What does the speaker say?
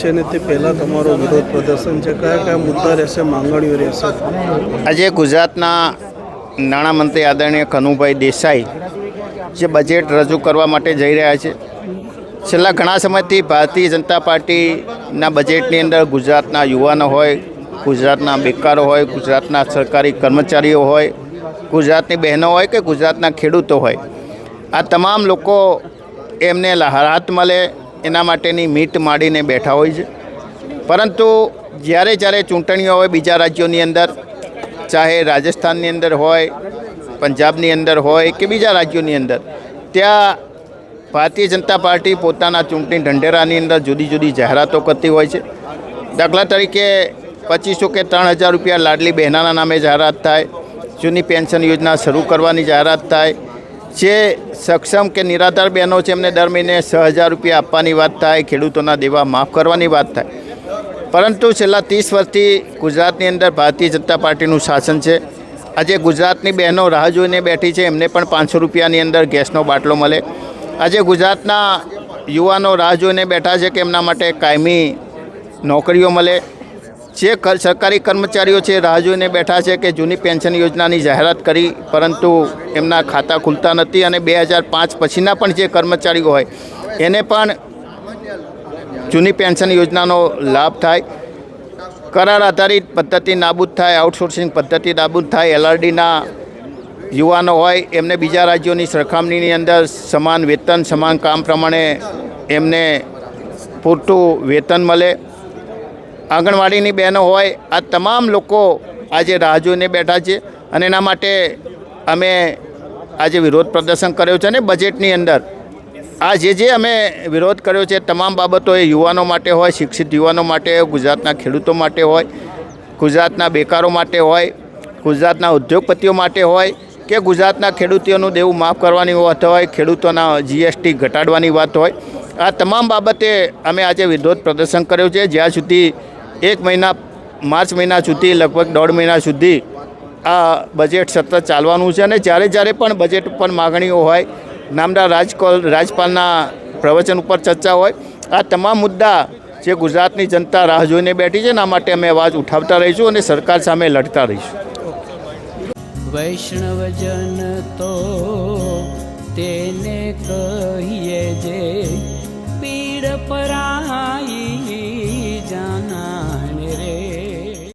છે ને તે પહેલાં તમારો વિરોધ પ્રદર્શન છે. કયા કયા મુદ્દા રહેશે, માંગણીઓ રહેશે? આજે ગુજરાતના નાણામંત્રી આદરણીય કનુભાઈ દેસાઈ જે બજેટ રજૂ કરવા માટે જઈ રહ્યા છે. છેલ્લા ઘણા સમયથી ભારતીય જનતા પાર્ટીના બજેટની અંદર ગુજરાતના યુવાનો હોય, ગુજરાતના બેકારો હોય, ગુજરાતના સરકારી કર્મચારીઓ હોય, ગુજરાતની બહેનો હોય કે ગુજરાતના ખેડૂતો હોય. આ તમામ લોકો એમને રાહત મળે એના માટેની મીટ માંડીને બેઠા હોય છે. પરંતુ જ્યારે જ્યારે ચૂંટણીઓ હોય, બીજા રાજ્યોની અંદર, ચાહે રાજસ્થાનની અંદર હોય, પંજાબની અંદર હોય કે બીજા રાજ્યોની અંદર, ત્યાં ભારતીય જનતા પાર્ટી પોતાના ચૂંટણી ઢંઢેરાની અંદર જુદી જુદી જાહેરાતો કરતી હોય છે. દાખલા તરીકે પચીસો કે ત્રણ હજાર રૂપિયા લાડલી બહેનાના નામે જાહેરાત થાય, જૂની પેન્શન યોજના શરૂ કરવાની જાહેરાત થાય જે સક્ષમ કે નિરાધાર બહેનો છે, એમને દર મહિને છ હજાર રૂપિયા આપવાની વાત થાય, ખેડૂતોના દેવા માફ કરવાની વાત થાય. પરંતુ છેલ્લા ત્રીસ વર્ષથી ગુજરાતની અંદર ભારતીય જનતા પાર્ટીનું શાસન છે. આજે ગુજરાતની બહેનો રાહ જોઈને બેઠી છે, એમને પણ પાંચસો રૂપિયાની અંદર ગેસનો બાટલો મળે. આજે ગુજરાતના યુવાનો રાહ જોઈને બેઠા છે કે એમના માટે કાયમી નોકરીઓ મળે. જે કર- સરકારી કર્મચારીઓ છે રાહ જોઈને બેઠા છે કે જૂની પેન્શન યોજનાની જાહેરાત કરી, પરંતુ એમના ખાતા ખુલતા નથી અને બે હજાર પાંચ પછીના પણ જે કર્મચારીઓ હોય, એને પણ જૂની પેન્શન યોજનાનો લાભ થાય. કરાર આધારિત પદ્ધતિ નાબૂદ થાય, આઉટસોર્સિંગ પદ્ધતિ નાબૂદ થાય, એલઆરડીના યુવાનો હોય, એમને બીજા રાજ્યોની સરખામણીની અંદર સમાન વેતન, સમાન કામ પ્રમાણે એમને પૂરતું વેતન મળે. આંગણવાડીની બહેનો હોય, આ તમામ લોકો આજે રાહ જોઈને બેઠા છે અને એના માટે અમે આજે વિરોધ પ્રદર્શન કર્યો છે અને બજેટની અંદર. આ જે જે અમે વિરોધ કર્યો છે તમામ બાબતો એ યુવાનો માટે હોય, શિક્ષિત યુવાનો માટે હોય ગુજરાતના ખેડૂતો માટે હોય, ગુજરાતના બેકારો માટે હોય, ગુજરાતના ઉદ્યોગપતિઓ માટે હોય કે ગુજરાતના ખેડૂતોનું દેવું માફ કરવાની વાત હોય, ખેડૂતોના જીએસટી ઘટાડવાની વાત હોય. આ તમામ બાબતે અમે આજે વિરોધ પ્રદર્શન કર્યો છે. જ્યાં સુધી એક મહિના, માર્ચ મહિના સુધી, લગભગ દોઢ મહિના સુધી આ બજેટ સતત ચાલવાનું છે અને જ્યારે જ્યારે પણ બજેટ ઉપર માગણીઓ હોય, નામદાર રાજકોલ રાજપાલના પ્રવચન ઉપર ચર્ચા હોય, આ તમામ મુદ્દા જે ગુજરાતની જનતા રાહ જોઈને બેઠી છે એના માટે અમે અવાજ ઉઠાવતા રહીશું અને સરકાર સામે લડતા રહીશું. વૈષ્ણવજન તો તેને કહીએ જે